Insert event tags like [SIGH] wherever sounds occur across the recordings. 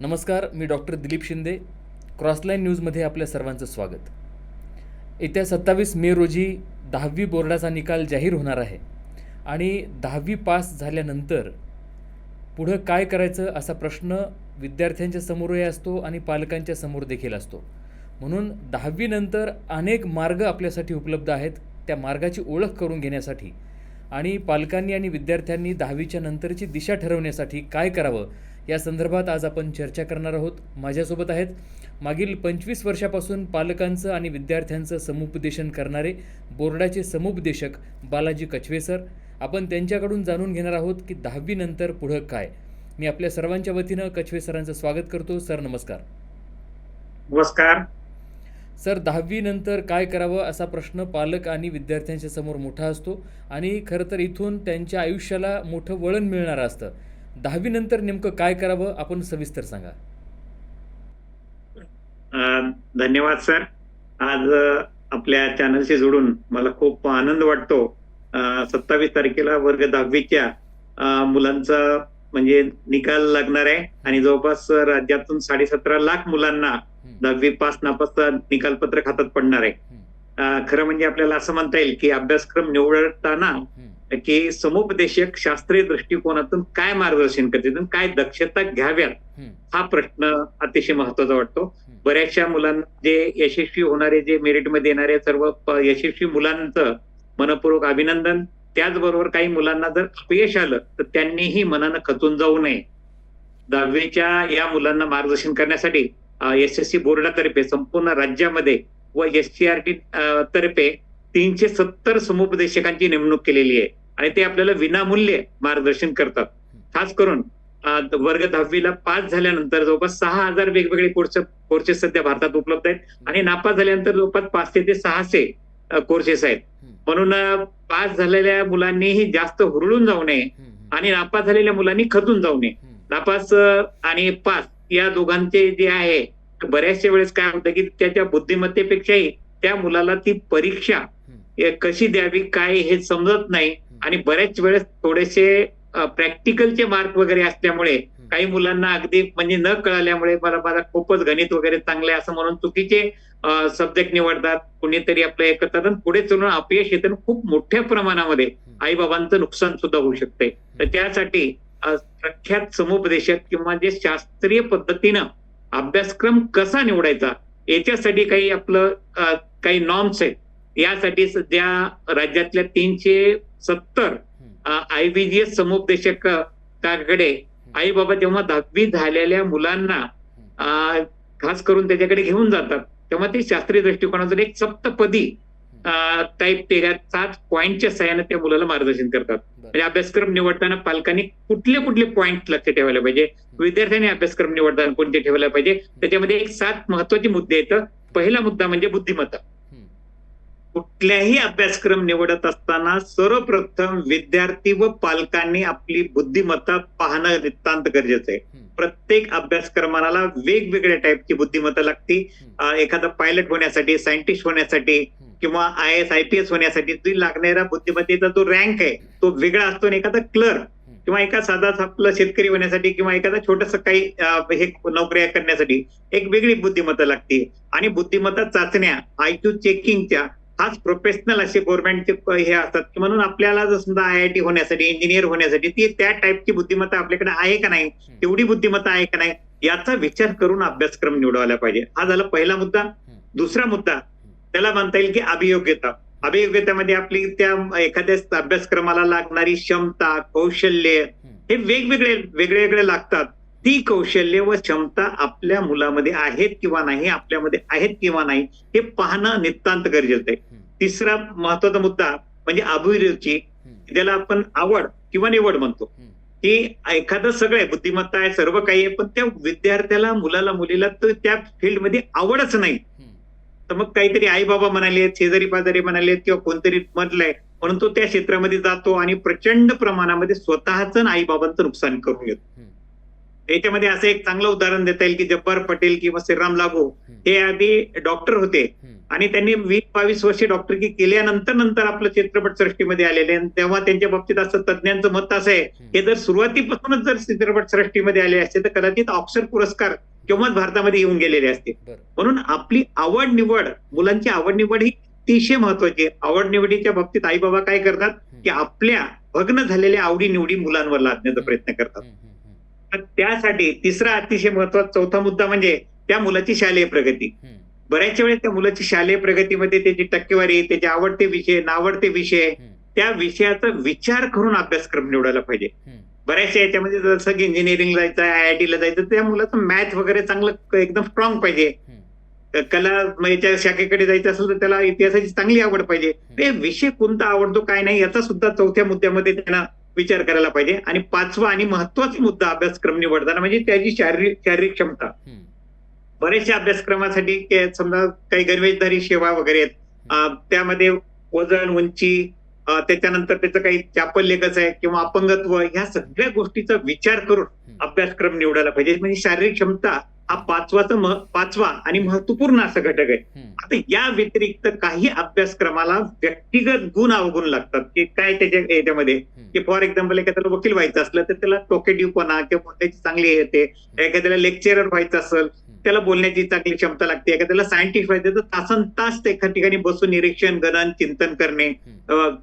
नमस्कार मी doctor Dilip Shinde. Crossline न्यूजमध्ये आपल्या सर्वांचं स्वागत. येत्या सत्तावीस मे रोजी दहावी बोर्डाचा निकाल जाहीर होणार आहे आणि दहावी पास झाल्यानंतर पुढं काय करायचं असा प्रश्न विद्यार्थ्यांच्या समोरही असतो आणि पालकांच्या समोर देखील असतो. म्हणून दहावीनंतर अनेक मार्ग आपल्यासाठी उपलब्ध आहेत त्या मार्गाची ओळख करून घेण्यासाठी आणि पालकांनी आणि विद्यार्थ्यांनी दहावीच्या नंतरची दिशा ठरवण्यासाठी काय करावं या संदर्भात आज आपण चर्चा करणार आहोत. माझ्यासोबत आहेत मागील पंचवीस वर्षापासून पालकांचं आणि विद्यार्थ्यांचं समुपदेशन करणारे बोर्डाचे समुपदेशक बालाजी कछवे सर. आपण त्यांच्याकडून जाणून घेणार आहोत की दहावीनंतर पुढं काय. मी आपल्या सर्वांच्या वतीनं कछवे सरांचं स्वागत करतो. सर नमस्कार. नमस्कार. सर दहावीनंतर काय करावं असा प्रश्न पालक आणि विद्यार्थ्यांच्या समोर मोठा असतो आणि खरं तर इथून त्यांच्या आयुष्याला मोठं वळण मिळणारं असतं. दहावीनंतर नेमकं काय करावं आपण सविस्तर सांगा. धन्यवाद सर. आज आपल्या चॅनलशी जोडून मला खूप आनंद वाटतो. सत्तावीस तारखेला वर्ग दहावीच्या मुलांचा म्हणजे निकाल लागणार आहे आणि जवळपास राज्यातून साडेसतरा लाख मुलांना दहावी पास नापासचा निकालपत्र खात्यात पडणार आहे. खरं म्हणजे आपल्याला असं म्हणता येईल की अभ्यासक्रम निवडताना की समुपदेशक शास्त्रीय दृष्टिकोनातून काय मार्गदर्शन करतील आणि काय दक्षता घ्याव्यात हं, प्रश्न अतिशय महत्त्वाचा वाटतो. बऱ्याचशा मुलांना जे यशस्वी होणारे जे मेरिटमध्ये येणारे सर्व यशस्वी मुलांचं मनपूर्वक अभिनंदन. त्याचबरोबर काही मुलांना जर अपयश आलं तर त्यांनीही मनानं खचून जाऊ नये. दहावीच्या या मुलांना मार्गदर्शन करण्यासाठी एस एस सी बोर्डातर्फे संपूर्ण राज्यामध्ये व एस सी आर टी तर्फे तीनशे सत्तर समुपदेशकांची नेमणूक केलेली आहे. आणि ते आपल्याला विनामूल्य मार्गदर्शन करतात. खास करून वर्ग दहावीला पास झाल्यानंतर जवळपास सहा हजार वेगवेगळे कोर्स कोर्सेस सध्या भारतात उपलब्ध आहेत. आणि नापास झाल्यानंतर जवळपास पाचशे ते सहाशे कोर्सेस आहेत. म्हणून पास झालेल्या मुलांनीही जास्त हुरळून जाऊ नये आणि नापास झालेल्या मुलांनी खचून जाऊ नये. नापास आणि पास या दोघांचे जे आहे बऱ्याचशा वेळेस काय होतं की त्याच्या बुद्धिमत्तेपेक्षाही त्या मुलाला ती परीक्षा कशी द्यावी काय हे समजत नाही. आणि बऱ्याच वेळेस थोडेसे प्रॅक्टिकलचे मार्क वगैरे असल्यामुळे काही मुलांना अगदी म्हणजे न कळाल्यामुळे मला मला खूपच गणित वगैरे चांगले असं म्हणून चुकीचे सब्जेक्ट निवडतात. कुणीतरी आपलं हे करतात. आणि पुढे चलून अपयश येतं खूप मोठ्या प्रमाणामध्ये आईबाबांचं नुकसान सुद्धा होऊ शकते. तर त्यासाठी प्रख्यात समुपदेशक किंवा जे शास्त्रीय पद्धतीनं अभ्यासक्रम कसा निवडायचा याच्यासाठी काही आपलं काही नॉर्म्स आहेत. यासाठी सध्या राज्यातल्या तीनशे सत्तर आयबीजीएस समुपदेशकाकडे आई बाबा जेव्हा दहावी झालेल्या मुलांना खास करून त्याच्याकडे घेऊन जातात तेव्हा ते शास्त्रीय दृष्टिकोनातून एक सप्तपदी टाईप तेरा सात पॉईंटच्या सहाय्याने त्या मुलाला मार्गदर्शन करतात. म्हणजे अभ्यासक्रम निवडताना पालकांनी कुठले कुठले पॉईंट लक्ष ठेवायला पाहिजे? विद्यार्थ्यांनी अभ्यासक्रम निवडताना कोणते ठेवायला पाहिजे? त्याच्यामध्ये एक सात महत्त्वाचे मुद्दे येतं पहिला मुद्दा म्हणजे बुद्धिमत्ता. कुठल्याही अभ्यासक्रम निवडत असताना सर्वप्रथम विद्यार्थी व पालकांनी आपली बुद्धिमत्ता पाहणं नितांत गरजेचं आहे. प्रत्येक अभ्यासक्रमाला वेगवेगळ्या टाईपची बुद्धिमत्ता लागते. एखादा पायलट होण्यासाठी सायंटिस्ट होण्यासाठी किंवा I S I P S होण्यासाठी जी लागणारा बुद्धिमत्तेचा जो रँक आहे तो वेगळा असतो आणि एखादा क्लर्क किंवा एका साधा आपला शेतकरी होण्यासाठी किंवा एखादा छोटस काही हे नोकऱ्या करण्यासाठी एक वेगळी बुद्धिमत्ता लागते. आणि बुद्धिमत्ता चाचण्या आयक्यू चेकिंगच्या खास प्रोफेशनल असे गव्हर्नमेंटचे हे असतात की म्हणून आपल्याला जर समजा आय आय टी होण्यासाठी इंजिनियर होण्यासाठी ती त्या टाईपची बुद्धिमत्ता आपल्याकडे आहे का नाही तेवढी बुद्धिमत्ता आहे का नाही याचा विचार करून अभ्यासक्रम निवडायला पाहिजे. हा झाला पहिला मुद्दा. दुसरा मुद्दा त्याला म्हणता येईल की अभियोग्यता. अभियोग्यतेमध्ये आपली त्या एखाद्या अभ्यासक्रमाला लागणारी क्षमता कौशल्य हे वेगवेगळे वेगळे वेगळे लागतात. ती कौशल्य व क्षमता आपल्या मुलामध्ये आहेत किंवा नाही आपल्यामध्ये आहेत किंवा नाही हे पाहणं नितांत गरजेचं आहे. तिसरा महत्त्वाचा मुद्दा म्हणजे अभिरुची ज्याला आपण आवड किंवा निवड म्हणतो. की एखादं सगळं आहे बुद्धिमत्ता आहे सर्व काही आहे पण त्या विद्यार्थ्याला मुलाला मुलीला तर त्या फील्डमध्ये आवडच नाही. तर मग काहीतरी आई बाबा म्हणाले शेजारी पाजारी म्हणाले किंवा कोणतरी म्हटलंय म्हणून तो त्या क्षेत्रामध्ये जातो आणि प्रचंड प्रमाणामध्ये स्वतःच आई बाबांचं नुकसान करून येतो याच्यामध्ये असं एक चांगलं उदाहरण देता येईल की जब्बार पटेल किंवा श्रीराम लागू हे आधी डॉक्टर होते. आणि त्यांनी वीस बावीस वर्षे डॉक्टरकी केल्यानंतर नंतर आपलं चित्रपट सृष्टीमध्ये आलेले आणि तेव्हा त्यांच्या बाबतीत असं तज्ज्ञांचं मत असं आहे. हे जर सुरुवातीपासूनच जर चित्रपट सृष्टीमध्ये आले असते तर कदाचित ऑक्सर पुरस्कार केव्हाच भारतामध्ये येऊन गेलेले असते. म्हणून आपली आवड निवड मुलांची आवड निवड ही अतिशय महत्वाची आहे. आवड निवडीच्या बाबतीत आई बाबा काय करतात? की आपल्या भग्न झालेल्या आवडी निवडी मुलांवर लादण्याचा प्रयत्न करतात. तर त्यासाठी तिसरा अतिशय महत्त्वाचा चौथा मुद्दा म्हणजे त्या मुलाची शालेय प्रगती हम्म. बऱ्याचशा वेळेस त्या मुलाची शालेय प्रगतीमध्ये त्याची टक्केवारी त्याचे आवडते विषय नावडते विषय त्या विषयाचा विचार करून अभ्यासक्रम निवडायला पाहिजे. बऱ्याचशा याच्यामध्ये जसं की इंजिनिअरिंग जायचं आय आय टीला जायचं त्या मुलाचं मॅथ वगैरे चांगलं एकदम स्ट्रॉंग पाहिजे. कला म याच्या शाखेकडे जायचं असेल तर त्याला इतिहासाची चांगली आवड पाहिजे ते विषय कोणता आवडतो काय नाही याचा सुद्धा चौथ्या मुद्द्यामध्ये त्यांना विचार करायला पाहिजे. आणि पाचवा आणि महत्त्वाचा मुद्दा अभ्यासक्रम निवडताना म्हणजे त्याची शारीरिक शारीरिक क्षमता. बरेचशा अभ्यासक्रमासाठी समजा काही गणवेशधारी सेवा वगैरे आहेत. त्यामध्ये वजन उंची त्याच्यानंतर त्याचं काही चापल्य कसं आहे किंवा अपंगत्व ह्या सगळ्या गोष्टीचा विचार करून. अभ्यासक्रम निवडायला पाहिजे. म्हणजे शारीरिक क्षमता हा पाचवाचा मह- पाचवा आणि महत्त्वपूर्ण असा घटक आहे. आता या व्यतिरिक्त काही अभ्यासक्रमाला व्यक्तिगत गुण अवगुण लागतात. की काय त्याच्या याच्यामध्ये. की फॉर एक्झाम्पल एखाद्याला वकील व्हायचं असलं तर त्याला टोकेटिव्हपणा किंवा बोलण्याची चांगली येते. एखाद्याला लेक्चरर व्हायचं असेल त्याला बोलण्याची चांगली क्षमता लागते. एखाद्याला सायंटिस्ट व्हायचं तर तासन तास एका ठिकाणी बसून निरीक्षण गणन चिंतन करणे.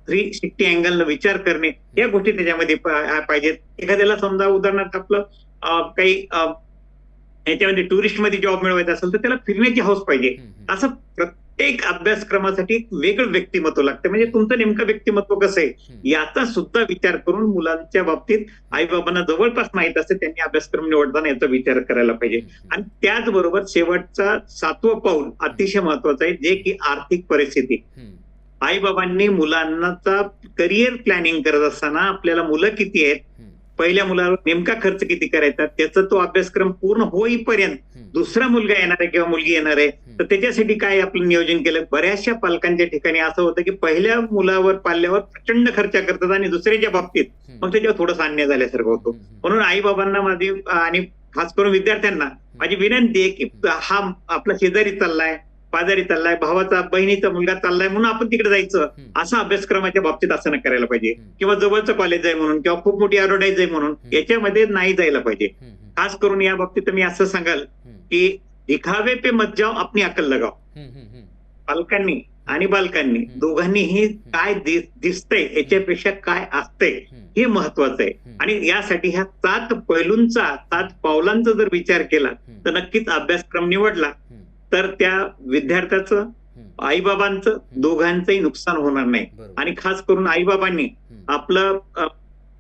थ्री सिक्स्टी अँगल विचार करणे या गोष्टी त्याच्यामध्ये पाहिजेत. एखाद्याला समजा उदाहरणार्थ आपलं काही याच्यामध्ये टुरिस्टमध्ये जॉब मिळवायचा असेल तर त्याला फिरण्याची हौस पाहिजे. असं प्रत्येक अभ्यासक्रमासाठी एक वेगळं व्यक्तिमत्व लागतं म्हणजे तुमचं नेमकं व्यक्तिमत्व कसं आहे. याचा सुद्धा विचार करून मुलांच्या बाबतीत आई बाबांना जवळपास माहीत असते त्यांनी अभ्यासक्रम निवडताना याचा विचार करायला पाहिजे. आणि त्याचबरोबर शेवटचा सातवं पाऊल अतिशय महत्वाचं आहे जे की आर्थिक परिस्थिती. आई बाबांनी मुलांचा करिअर प्लॅनिंग करत असताना आपल्याला मुलं किती आहेत. पहिल्या मुलावर नेमका खर्च किती करायचा त्याचा तो अभ्यासक्रम पूर्ण होईपर्यंत. दुसरा मुलगा येणार आहे किंवा मुलगी येणार आहे तर त्याच्यासाठी काय आपलं नियोजन केलं बऱ्याचशा पालकांच्या ठिकाणी असं होतं की पहिल्या मुलावर पाल्यावर प्रचंड खर्च करतात आणि दुसऱ्याच्या बाबतीत. मग त्याच्यावर थोडं अन्याय झाल्यासारखं होतो. म्हणून आई बाबांना माझी आणि खास करून विद्यार्थ्यांना माझी विनंती आहे की हा आपला शेजारी चाललाय पाजारी चाललाय भावाचा बहिणीचा मुलगा चाललाय म्हणून आपण तिकडे जायचं. असं अभ्यासक्रमाच्या बाबतीत असं नाही करायला पाहिजे. किंवा जवळचं कॉलेज आहे म्हणून किंवा खूप मोठी ऍडव्हर्टाईज आहे म्हणून याच्यामध्ये नाही जायला पाहिजे. खास करून या बाबतीत मी असं सांगाल. की दिखावे पे मत जाओ अपनी अक्कल लगाव. पालकांनी आणि बालकांनी. दोघांनीही काय दिसतंय याच्यापेक्षा काय असतंय. हे महत्वाचं आहे. आणि यासाठी ह्या सात पैलूंचा सात पावलांचा जर विचार केला. तर नक्कीच अभ्यासक्रम निवडला. तर त्या विद्यार्थ्याचं. आईबाबांचं दोघांचंही नुकसान होणार नाही. आणि खास करून आईबाबांनी. आपलं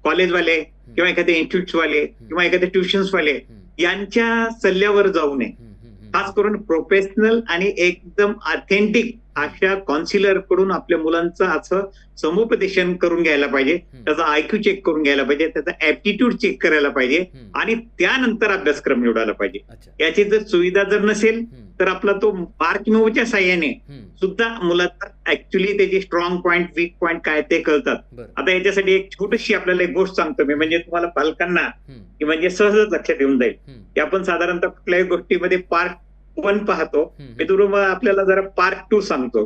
कॉलेजवाले किंवा एखाद्या इन्स्टिट्यूट वाले किंवा एखाद्या ट्युशन्स वाले हम्म. यांच्या सल्ल्यावर जाऊ नये. खास करून प्रोफेशनल आणि एकदम ऑथेंटिक अशा काउन्सिलरकडून आपल्या मुलांचं असं समुपदेशन करून घ्यायला पाहिजे. त्याचा आयक्यू चेक करून घ्यायला पाहिजे त्याचा ऍप्टिट्यूड चेक करायला पाहिजे. आणि त्यानंतर अभ्यासक्रम निवडायला पाहिजे याची जर सुविधा जर नसेल. तर आपला तो मार्क मूवच्या साह्याने. सुद्धा मुलांना ऍक्च्युली त्याचे स्ट्रॉंग पॉईंट वीक पॉईंट काय ते कळतात आता याच्यासाठी एक छोटीशी आपल्याला एक गोष्ट सांगतो मी म्हणजे तुम्हाला पालकांना. की म्हणजे सहजच लक्षात येऊन जाईल. की आपण साधारणतः कुठल्याही गोष्टीमध्ये पार्ट वन पाहतो. मी तुला आपल्याला जरा पार्ट टू सांगतो.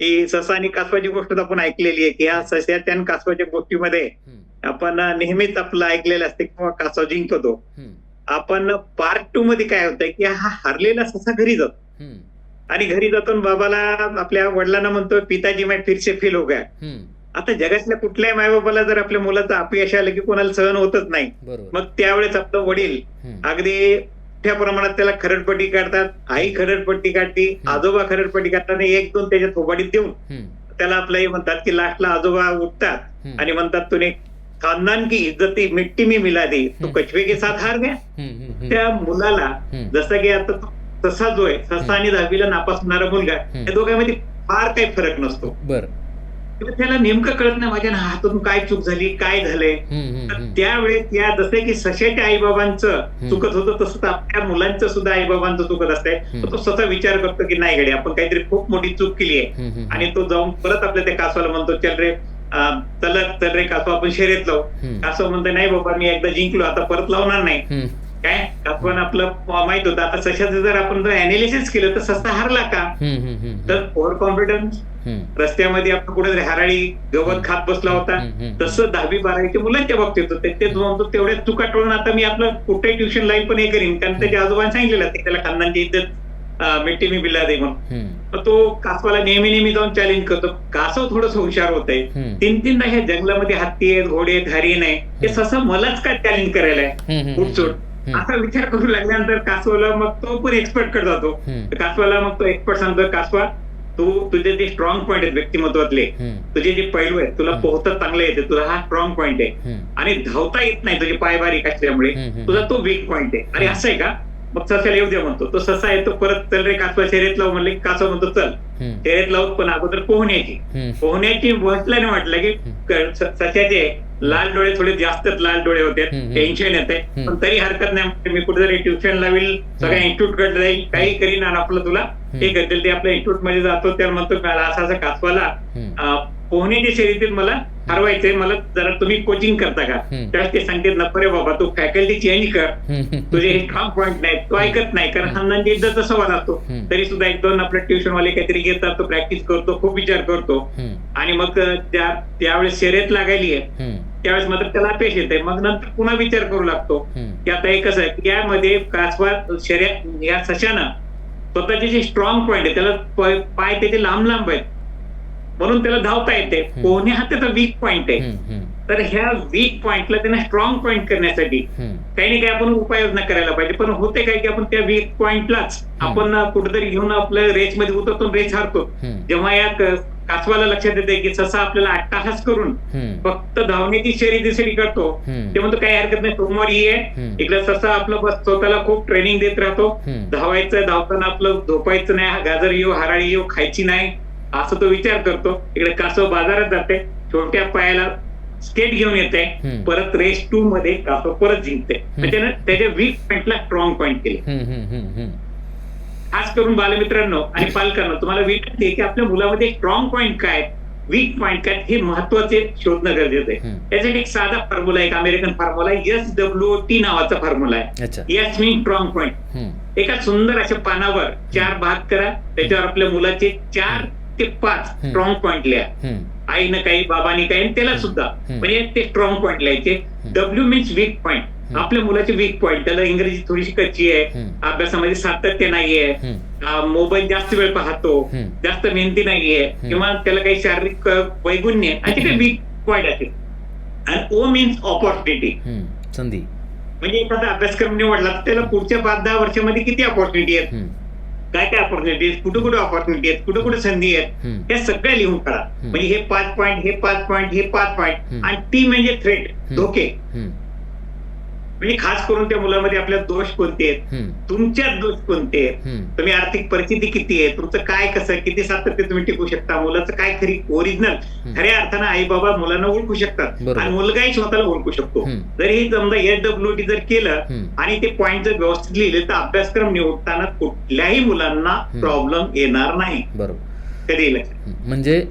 की ससा आणि कासवाची गोष्ट आपण ऐकलेली आहे की या सस्याच्या आणि कासवाच्या गोष्टीमध्ये. आपण नेहमीच आपलं ऐकलेलं असते किंवा कासव जिंकतो. आपण पार्ट टू मध्ये काय होतंय की हा हरलेला ससा घरी जातो. आणि घरी जातो बाबाला आपल्या वडिलांना म्हणतो पिताजी मैं फिर से फेल हो गया. आता जगातल्या कुठल्याही मायबापाला जर आपल्या मुलाचं अपयश आलं की कोणाला सहन होतच नाही मग त्यावेळेस आपलं वडील. अगदी मोठ्या प्रमाणात त्याला खरडपट्टी काढतात आई खरडपट्टी काढते आजोबा खरडपट्टी काढतात आणि एक दोन त्याच्या थोबाडीत देऊन. त्याला आपलं हे म्हणतात की लास्टला आजोबा उठतात. आणि म्हणतात तुने खानदान की इज्जती मिट्टी में मिला दी तो. कछवे के साथ हार गया. त्या मुलाला. जसं की आता तो ससा जो आहे ससा आणि दहावीला नापास होणारा मुलगा. या दोघांमध्ये फार काही फरक नसतो त्याला नेमकं कळत नाही माझ्या हातून काय चूक झाली काय झालंय. तर. त्यावेळेस या जसे की सशाच्या आईबाबांचं. चुकत होतं तसं आपल्या मुलांचं सुद्धा आईबाबांचं चुकत असतंय तर तो स्वतः विचार करतो की नाही गडी आपण काहीतरी खूप मोठी चूक केली आहे. आणि तो जाऊन परत आपल्या त्या कासवाला म्हणतो चल रे अं, चल रे कासवा आपण शर्यत लावू. कासव म्हणतो नाही बाबा मी एकदा जिंकलो आता परत लावणार नाही. काय? आपण आपलं माहीत होतं. आता सशाचं जर आपण जर अनालिसिस केलं तर ससा हरला का? तर ओव्हर कॉन्फिडन्स रस्त्यामध्ये आपण कुठे हराळी गवत खात बसला होता. तसं दहावी बारावीच्या मुलांच्या बाबतीत होतं. ते म्हणतो तेवढ्या चुका टळून आता मी आपलं कुठेही ट्युशन लाईन पण हे करीन. कारण त्याच्या आजोबांनी सांगितलेलं त्याला खानदानची इज्जत मिट्टी मी बिल्ला दे म्हणून. तो कासवाला नेहमी नेहमी जाऊन चॅलेंज करतो. कासव थोडस हुशार होत आहे तीन तीनदा हे जंगलामध्ये हत्ती आहेत घोडे आहेत हरिण आहे हे ससं मलाच काय चॅलेंज करायला आहे? हम्म. असा विचार करू लागल्यानंतर कासवाला मग तो पण एक्सपर्टकडे जातो. कासवाला मग तो एक्सपर्ट सांगतो कासवा तू तुझे जे स्ट्रॉंग पॉईंट आहेत व्यक्तिमत्वातले तुझे जे पैलू आहेत तुला. पोहता चांगलं येते तुझा हा स्ट्रॉंग पॉईंट आहे. आणि धावता येत नाही तुझे पाय बारीक असल्यामुळे. तुझा तो वीक पॉईंट आहे. अरे असं आहे का? मग ससाला येऊ द्या म्हणतो. तो ससा येतो परत चल रे कासवा शर्यत लावू म्हणले कासवा म्हणतो चल. हम्म, शर्यत लावूत पण अगोदर पोहण्याची पोहण्याची बसल्याने वाटलं की सशाचे लाल डोळे थोडे जास्तच लाल डोळे होते. टेन्शन येते. पण तरी हरकत नाही. मी कुठेतरी ट्युशन लावेल सगळ्या. इन्स्टिट्यूटकडे जाईल. काही करीन आणि आपलं तुला. ते करतील ते आपल्या इन्स्टिट्यूटमध्ये जातो त्याला म्हणतो मला असं असं कासवाला पोहण्याच्या शर्यतीत मला हरवायचंय मला जरा तुम्ही कोचिंग करता का. त्यावेळेस ते सांगते नको रे बाबा तू फॅकल्टी चेंज कर. [LAUGHS] तुझे हे स्ट्रॉंग पॉईंट नाही तो ऐकत नाही कारण इज्जत सवाल असतो. हम्म. तरी सुद्धा एक दोन आपल्या ट्युशन वाले काहीतरी घेतात तो प्रॅक्टिस करतो खूप विचार करतो. आणि मग त्या त्यावेळेस शर्यत लागायली आहे. त्यावेळेस मात्र त्याला अपयश येते. मग नंतर पुन्हा विचार करू लागतो. की आता हे कसं आहे? यामध्ये कासवा शर्यत या सशानं स्वतःचे जे स्ट्रॉंग पॉईंट आहे त्याला पाय त्याचे लांब लांब आहेत. म्हणून त्याला धावता येते. पोहणे हा त्याचा वीक पॉईंट आहे. तर ह्या वीक पॉइंटला त्यांना स्ट्रॉंग पॉईंट करण्यासाठी काही ना काही आपण उपाययोजना करायला पाहिजे. पण होते काय की आपण त्या वीक पॉइंटलाच आपण कुठेतरी घेऊन आपल्या रेस मध्ये उतरतो रेस हारतो. जेव्हा या कासवाला लक्षात येते की ससा आपल्याला अट्टाहास करून फक्त धावण्याची शर्यतीसाठी करतो हम्म. ते म्हणतो काही हरकत नाही सोमवार ही आहे. इकडे ससा आपलं बस स्वतःला खूप ट्रेनिंग देत राहतो. धावायचं धावताना आपलं झोपायचं नाही गाजर येऊ हराळी येऊ खायची नाही. असं तो विचार करतो. इकडे कासव बाजारात जाते. छोट्या पायाला स्केट घेऊन येते. परत रेस टू मध्ये कासव परत जिंकते. त्याच्यानं त्याच्या वीक पॉईंटला स्ट्रॉंग पॉईंट केले. खास करून बालमित्रांनो आणि पालकांनो तुम्हाला विनंती आहे की आपल्या मुलामध्ये स्ट्रॉंग पॉईंट काय वीक पॉईंट काय हे महत्त्वाचे शोधणं गरजेचं आहे. त्यासाठी एक साधा फॉर्म्युला एक American formula S W T नावाचा फॉर्म्युला आहे. S mean strong point hmm, एका सुंदर अशा पानावर चार भाग करा. त्याच्यावर आपल्या मुलाचे चार ते पाच. स्ट्रॉंग हम्म, आईनं काही बाबानी काही त्याला सुद्धा. म्हणजे ते स्ट्रॉंग पॉईंट लिहायचे. W means weak point hmm. आपल्या मुलाचे वीक पॉईंट त्याला इंग्रजी थोडीशी कच्ची आहे. अभ्यासामध्ये सातत्य नाहीये. मोबाईल जास्त वेळ पाहतो. जास्त मेहनती नाहीये. किंवा त्याला काही शारीरिक वैगुण्य आहे. असे काही वीक पॉईंट असेल. आणि ओ मीन्स ऑपॉर्च्युनिटी. संधी. म्हणजे एखादा अभ्यासक्रम निवडला तर त्याला पुढच्या पाच दहा वर्षामध्ये किती ऑपॉर्च्युनिटी आहेत? काय काय ऑपॉर्च्युनिटी आहेत कुठे कुठे ऑपॉर्च्युनिटी आहेत कुठे कुठे संधी आहेत हे सगळ्या लिहून काढा. म्हणजे हे पाच पॉईंट हे पाच पॉईंट हे पाच पॉईंट. आणि टी म्हणजे थ्रेट धोके. म्हणजे खास करून त्या मुलामध्ये आपल्या दोष कोणते आहेत? तुमच्यात दोष कोणते आहेत. तुम्ही आर्थिक परिस्थिती किती आहे? तुमचं काय कसं? किती सातत्य तुम्ही टिकू शकता? मुलाचं काय खरी ओरिजिनल खऱ्या अर्थानं आई बाबा मुलांना ओळखू शकतात. आणि मुलगाही स्वतःला ओळखू शकतो. जर हे समजा एस डब्ल्यू टी जर केलं. आणि ते पॉईंट जर व्यवस्थित लिहिले तर अभ्यासक्रम निवडताना कुठल्याही मुलांना प्रॉब्लेम येणार नाही. बरोबर. कधी नाही. म्हणजे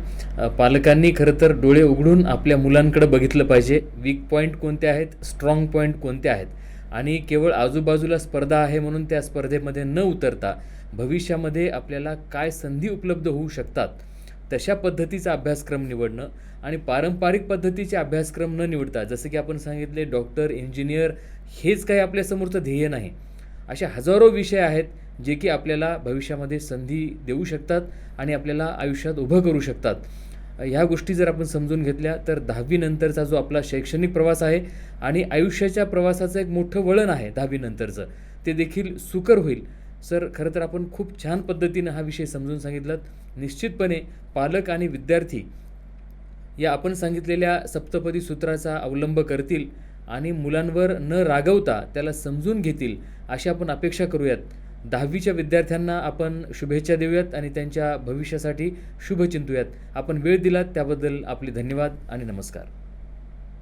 पालकांनी खरं तर डोळे उघडून आपल्या मुलांकडे बघितलं पाहिजे. वीक पॉईंट कोणते आहेत? स्ट्रॉंग पॉईंट कोणते आहेत? आणि केवळ आजूबाजूला स्पर्धा आहे म्हणून त्या स्पर्धेमध्ये न उतरता भविष्यामध्ये आपल्याला काय संधी उपलब्ध होऊ शकतात? तशा पद्धतीचा अभ्यासक्रम निवडणं आणि पारंपरिक पद्धतीचे अभ्यासक्रम न निवडता जसं की आपण सांगितले डॉक्टर इंजिनियर हेच काही आपल्यासमोरचं ध्येय नाही. असे हजारो विषय आहेत जे की आपल्याला भविष्यामध्ये संधी देऊ शकतात आणि आपल्याला आयुष्यात उभं करू शकतात. ह्या गोष्टी जर आपण समजून घेतल्या तर दहावीनंतरचा जो आपला शैक्षणिक प्रवास आहे आणि आयुष्याच्या प्रवासाचं एक मोठं वळण आहे दहावीनंतरचं ते देखील सुकर होईल. सर खरं तर आपण खूप छान पद्धतीनं हा विषय समजून सांगितलात. निश्चितपणे पालक आणि विद्यार्थी या आपण सांगितलेल्या सप्तपदी सूत्राचा अवलंब करतील आणि मुलांवर न रागवता त्याला समजून घेतील अशी आपण अपेक्षा करूयात. दहावीच्या विद्यार्थ्यांना आपण शुभेच्छा देऊयात आणि त्यांच्या भविष्यासाठी शुभ चिंतूयात. आपण वेळ दिलात त्याबद्दल आपले धन्यवाद आणि नमस्कार.